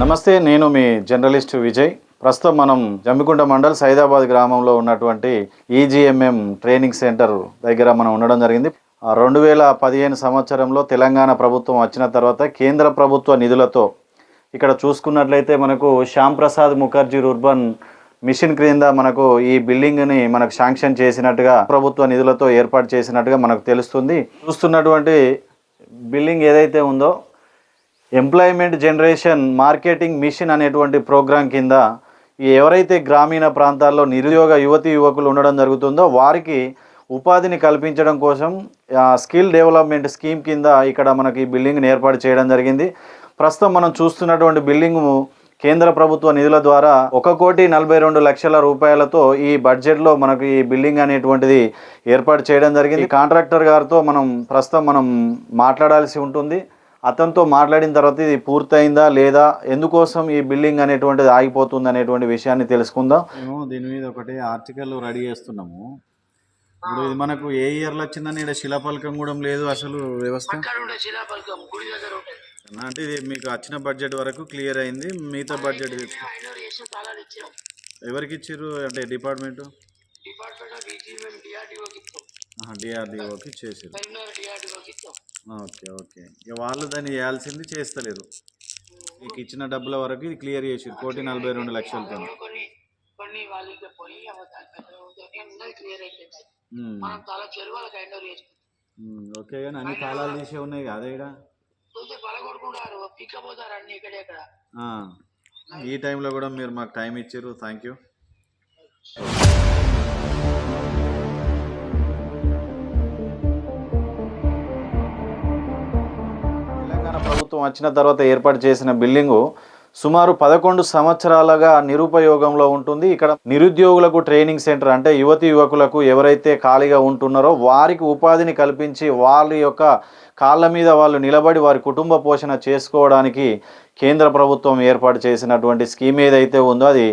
నమస్తే నేను మీ జర్నలిస్ట్ విజయ్. ప్రస్తుతం మనం జమ్మికుంట మండల్ సైదాబాద్ గ్రామంలో ఉన్నటువంటి ఈజీఎంఎం ట్రైనింగ్ సెంటర్ దగ్గర మనం ఉండడం జరిగింది. ఆ రెండు వేల పదిహేను సంవత్సరంలో తెలంగాణ ప్రభుత్వం వచ్చిన తర్వాత కేంద్ర ప్రభుత్వ నిధులతో ఇక్కడ చూసుకున్నట్లయితే మనకు శ్యామ్ ప్రసాద్ ముఖర్జీ రుర్బన్ మిషన్ క్రింద మనకు ఈ బిల్డింగ్ని మనకు శాంక్షన్ చేసినట్టుగా ప్రభుత్వ నిధులతో ఏర్పాటు చేసినట్టుగా మనకు తెలుస్తుంది. చూస్తున్నటువంటి బిల్డింగ్ ఏదైతే ఉందో ఎంప్లాయ్మెంట్ జనరేషన్ మార్కెటింగ్ మిషన్ అనేటువంటి ప్రోగ్రాం కింద ఎవరైతే గ్రామీణ ప్రాంతాల్లో నిరుద్యోగ యువతి యువకులు ఉండడం జరుగుతుందో వారికి ఉపాధిని కల్పించడం కోసం స్కిల్ డెవలప్మెంట్ స్కీమ్ కింద ఇక్కడ మనకి ఈ బిల్డింగ్ని ఏర్పాటు చేయడం జరిగింది. ప్రస్తుతం మనం చూస్తున్నటువంటి బిల్డింగ్ కేంద్ర ప్రభుత్వ నిధుల ద్వారా ఒక కోటి నలభై రెండు లక్షల రూపాయలతో ఈ బడ్జెట్లో మనకు ఈ బిల్డింగ్ అనేటువంటిది ఏర్పాటు చేయడం జరిగింది. కాంట్రాక్టర్ గారితో మనం ప్రస్తుతం మనం మాట్లాడాల్సి ఉంటుంది. అతనితో మాట్లాడిన తర్వాత ఇది పూర్తయిందా లేదా ఎందుకోసం ఈ బిల్డింగ్ అనేటువంటిది ఆగిపోతుంది అనేటువంటి విషయాన్ని తెలుసుకుందాం. మేము దీని మీద ఒకటి ఆర్టికల్ రెడీ చేస్తున్నాము. ఇప్పుడు ఇది మనకు ఏ ఇయర్లో వచ్చిందని ఇక్కడ శిలాఫలకం కూడా లేదు అసలు వ్యవస్థ. అంటే ఇది మీకు వచ్చిన బడ్జెట్ వరకు క్లియర్ అయింది. మిగతా బడ్జెట్ ఎవరికి ఇచ్చారు అంటే డిపార్ట్మెంట్? డిఆర్డీఓకి చేసారు ఓకే ఓకే. ఇక వాళ్ళు దాన్ని చేయాల్సింది చేస్తలేరు. మీకు ఇచ్చిన డబ్బుల వరకు ఇది క్లియర్ చేసారు కోటి నలభై రెండు లక్షలతో కొన్ని కొన్ని వాళ్ళకి పోయి ఉన్నది క్లియర్ అయిపోయింది. మనం చాలా చెరువులకు ఐనూరు చేసుకుంటాం ఓకే కానీ అన్ని తాళాలు తీసే ఉన్నాయి కదా ఇక్కడ? చూస్తే పలగొడుకుంటారు పిక్కపోతారు అన్ని ఇక్కడే ఇక్కడ. ఆ, ఈ టైంలో కూడా మీరు మాకు టైం ఇచ్చారు థ్యాంక్ యూ ప్రభుత్వం వచ్చిన తర్వాత ఏర్పాటు చేసిన బిల్డింగు సుమారు పదకొండు సంవత్సరాలుగా నిరుపయోగంలో ఉంటుంది. ఇక్కడ నిరుద్యోగులకు ట్రైనింగ్ సెంటర్ అంటే యువతి యువకులకు ఎవరైతే ఖాళీగా ఉంటున్నారో వారికి ఉపాధిని కల్పించి వాళ్ళ యొక్క కాళ్ళ మీద వాళ్ళు నిలబడి వారి కుటుంబ పోషణ చేసుకోవడానికి కేంద్ర ప్రభుత్వం ఏర్పాటు చేసినటువంటి స్కీమ్ ఏదైతే ఉందో అది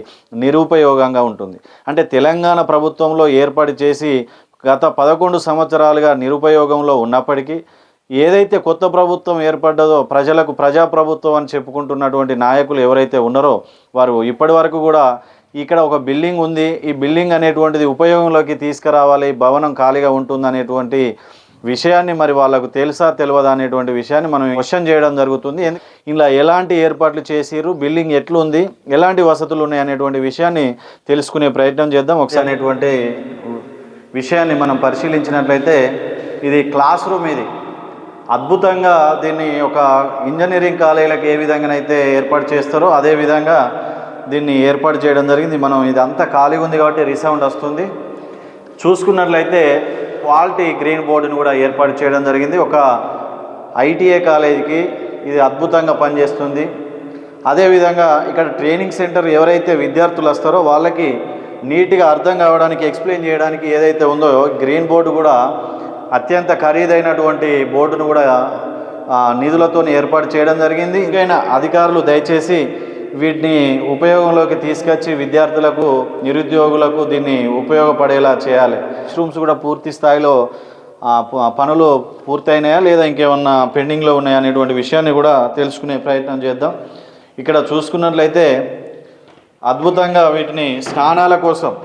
నిరుపయోగంగా ఉంటుంది. అంటే తెలంగాణ ప్రభుత్వంలో ఏర్పాటు చేసి గత పదకొండు సంవత్సరాలుగా నిరుపయోగంలో ఉన్నప్పటికీ ఏదైతే కొత్త ప్రభుత్వం ఏర్పడ్డదో ప్రజలకు ప్రజాప్రభుత్వం అని చెప్పుకుంటున్నటువంటి నాయకులు ఎవరైతే ఉన్నారో వారు ఇప్పటి వరకు కూడా ఇక్కడ ఒక బిల్డింగ్ ఉంది. ఈ బిల్డింగ్ అనేటువంటిది ఉపయోగంలోకి తీసుకురావాలి. ఈ భవనం ఖాళీగా ఉంటుంది అనేటువంటి విషయాన్ని మరి వాళ్ళకు తెలుసా తెలియదా అనేటువంటి విషయాన్ని మనం క్వశ్చన్ చేయడం జరుగుతుంది. ఇలా ఎలాంటి ఏర్పాట్లు చేసిర్రు? బిల్డింగ్ ఎట్లుంది? ఎలాంటి వసతులు ఉన్నాయి అనేటువంటి విషయాన్ని తెలుసుకునే ప్రయత్నం చేద్దాం. ఒకసారి అనేటువంటి విషయాన్ని మనం పరిశీలించినట్లయితే ఇది క్లాస్ రూమ్ ఇది. అద్భుతంగా దీన్ని ఒక ఇంజనీరింగ్ కాలేజీలకు ఏ విధంగానైతే ఏర్పాటు చేస్తారో అదే విధంగా దీన్ని ఏర్పాటు చేయడం జరిగింది. మనం ఇదంతా ఖాళీగా ఉంది కాబట్టి రీసౌండ్ వస్తుంది. చూసుకున్నట్లయితే క్వాలిటీ గ్రీన్ బోర్డును కూడా ఏర్పాటు చేయడం జరిగింది. ఒక ఐటీఐ కాలేజీకి ఇది అద్భుతంగా పనిచేస్తుంది. అదేవిధంగా ఇక్కడ ట్రైనింగ్ సెంటర్ ఎవరైతే విద్యార్థులు వస్తారో వాళ్ళకి నీట్గా అర్థం కావడానికి ఎక్స్ప్లెయిన్ చేయడానికి ఏదైతే ఉందో గ్రీన్ బోర్డు కూడా అత్యంత ఖరీదైనటువంటి బోర్డును కూడా నిధులతో ఏర్పాటు చేయడం జరిగింది. ఇంకైనా అధికారులు దయచేసి వీటిని ఉపయోగంలోకి తీసుకొచ్చి విద్యార్థులకు నిరుద్యోగులకు దీన్ని ఉపయోగపడేలా చేయాలి. రూమ్స్ కూడా పూర్తి స్థాయిలో ప- పనులు పూర్తయినాయా లేదా ఇంకేమన్నా పెండింగ్లో ఉన్నాయా అనేటువంటి విషయాన్ని కూడా తెలుసుకునే ప్రయత్నం చేద్దాం. ఇక్కడ చూసుకున్నట్లయితే అద్భుతంగా వీటిని స్నానాల కోసం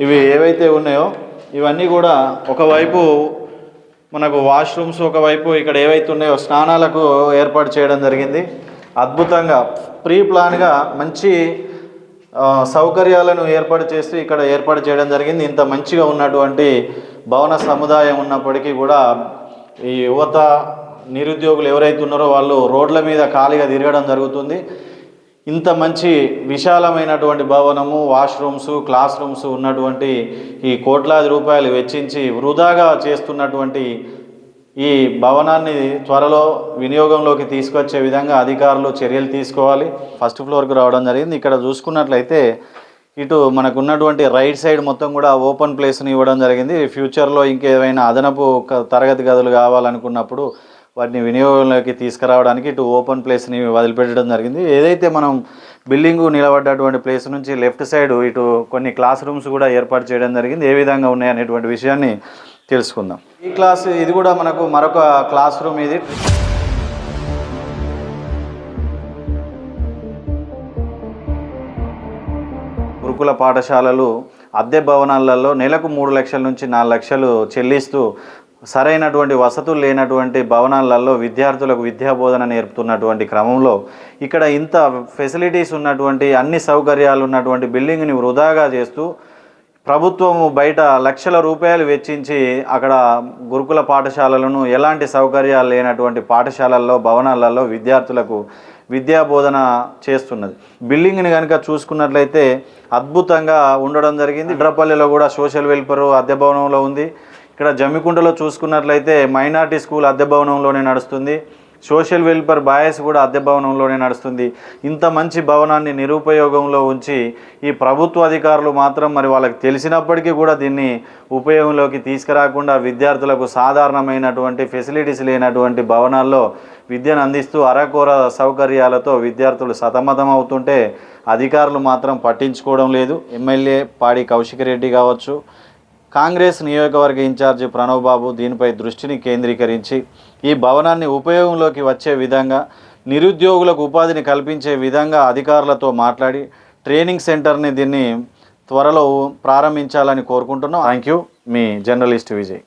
ఇవి ఏవైతే ఉన్నాయో ఇవన్నీ కూడా ఒకవైపు మనకు వాష్రూమ్స్ ఒకవైపు ఇక్కడ ఏవైతే ఉన్నాయో స్నానాలకు ఏర్పాటు చేయడం జరిగింది. అద్భుతంగా ప్రీ ప్లాన్గా మంచి సౌకర్యాలను ఏర్పాటు చేస్తూ ఇక్కడ ఏర్పాటు చేయడం జరిగింది. ఇంత మంచిగా ఉన్నటువంటి భవన సముదాయం ఉన్నప్పటికీ కూడా ఈ యువత నిరుద్యోగులు ఎవరైతే ఉన్నారో వాళ్ళు రోడ్ల మీద ఖాళీగా తిరగడం జరుగుతుంది. ఇంత మంచి విశాలమైనటువంటి భవనము వాష్రూమ్స్ క్లాస్ రూమ్స్ ఉన్నటువంటి ఈ కోట్లాది రూపాయలు వెచ్చించి వృధాగా చేస్తున్నటువంటి ఈ భవనాన్ని త్వరలో వినియోగంలోకి తీసుకొచ్చే విధంగా అధికారులు చర్యలు తీసుకోవాలి. ఫస్ట్ ఫ్లోర్కి రావడం జరిగింది. ఇక్కడ చూసుకున్నట్లయితే ఇటు మనకున్నటువంటి రైట్ సైడ్ మొత్తం కూడా ఓపెన్ ప్లేస్ని ఇవ్వడం జరిగింది. ఫ్యూచర్లో ఇంకేమైనా అదనపు తరగతి గదులు కావాలనుకున్నప్పుడు వాటిని వినియోగంలోకి తీసుకురావడానికి ఇటు ఓపెన్ ప్లేస్ని వదిలిపెట్టడం జరిగింది. ఏదైతే మనం బిల్డింగు నిలబడ్డటువంటి ప్లేస్ నుంచి లెఫ్ట్ సైడ్ ఇటు కొన్ని క్లాస్ రూమ్స్ కూడా ఏర్పాటు చేయడం జరిగింది. ఏ విధంగా ఉన్నాయి అనేటువంటి విషయాన్ని తెలుసుకుందాం. ఈ క్లాస్ ఇది కూడా మనకు మరొక క్లాస్ రూమ్ ఇది. గురుకుల పాఠశాలలు అద్దె భవనాలలో నెలకు మూడు లక్షల నుంచి నాలుగు లక్షలు చెల్లిస్తూ సరైనటువంటి వసతులు లేనటువంటి భవనాలలో విద్యార్థులకు విద్యా బోధన నేర్పుతున్నటువంటి క్రమంలో ఇక్కడ ఇంత ఫెసిలిటీస్ ఉన్నటువంటి అన్ని సౌకర్యాలు ఉన్నటువంటి బిల్డింగ్ని వృధాగా చేస్తూ ప్రభుత్వము బయట లక్షల రూపాయలు వెచ్చించి అక్కడ గురుకుల పాఠశాలలను ఎలాంటి సౌకర్యాలు లేనటువంటి పాఠశాలల్లో భవనాలలో విద్యార్థులకు విద్యా బోధన చేస్తున్నది. బిల్డింగ్ని కనుక చూసుకున్నట్లయితే అద్భుతంగా ఉండడం జరిగింది. ఇడ్రపల్లిలో కూడా సోషల్ వెల్ఫేర్ అద్దె భవనంలో ఉంది. ఇక్కడ జమ్మికుంటలో చూసుకున్నట్లయితే మైనార్టీ స్కూల్ అద్దె భవనంలోనే నడుస్తుంది. సోషల్ వెల్ఫేర్ బాయస్ కూడా అద్దె భవనంలోనే నడుస్తుంది. ఇంత మంచి భవనాన్ని నిరుపయోగంలో ఉంచి ఈ ప్రభుత్వ అధికారులు మాత్రం మరి వాళ్ళకి తెలిసినప్పటికీ కూడా దీన్ని ఉపయోగంలోకి తీసుకురాకుండా విద్యార్థులకు సాధారణమైనటువంటి ఫెసిలిటీస్ లేనటువంటి భవనాల్లో విద్యను అందిస్తూ అరకోర సౌకర్యాలతో విద్యార్థులు సతమతం అవుతుంటే అధికారులు మాత్రం పట్టించుకోవడం లేదు. ఎమ్మెల్యే పాడి కౌశిక్ రెడ్డి కావచ్చు కాంగ్రెస్ నియోజకవర్గ ఇన్ఛార్జి ప్రణవ్ బాబు దీనిపై దృష్టిని కేంద్రీకరించి ఈ భవనాన్ని ఉపయోగంలోకి వచ్చే విధంగా నిరుద్యోగులకు ఉపాధిని కల్పించే విధంగా అధికారులతో మాట్లాడి ట్రైనింగ్ సెంటర్ని దీన్ని త్వరలో ప్రారంభించాలని కోరుకుంటున్నాం. Thank you. Me journalist Vijay.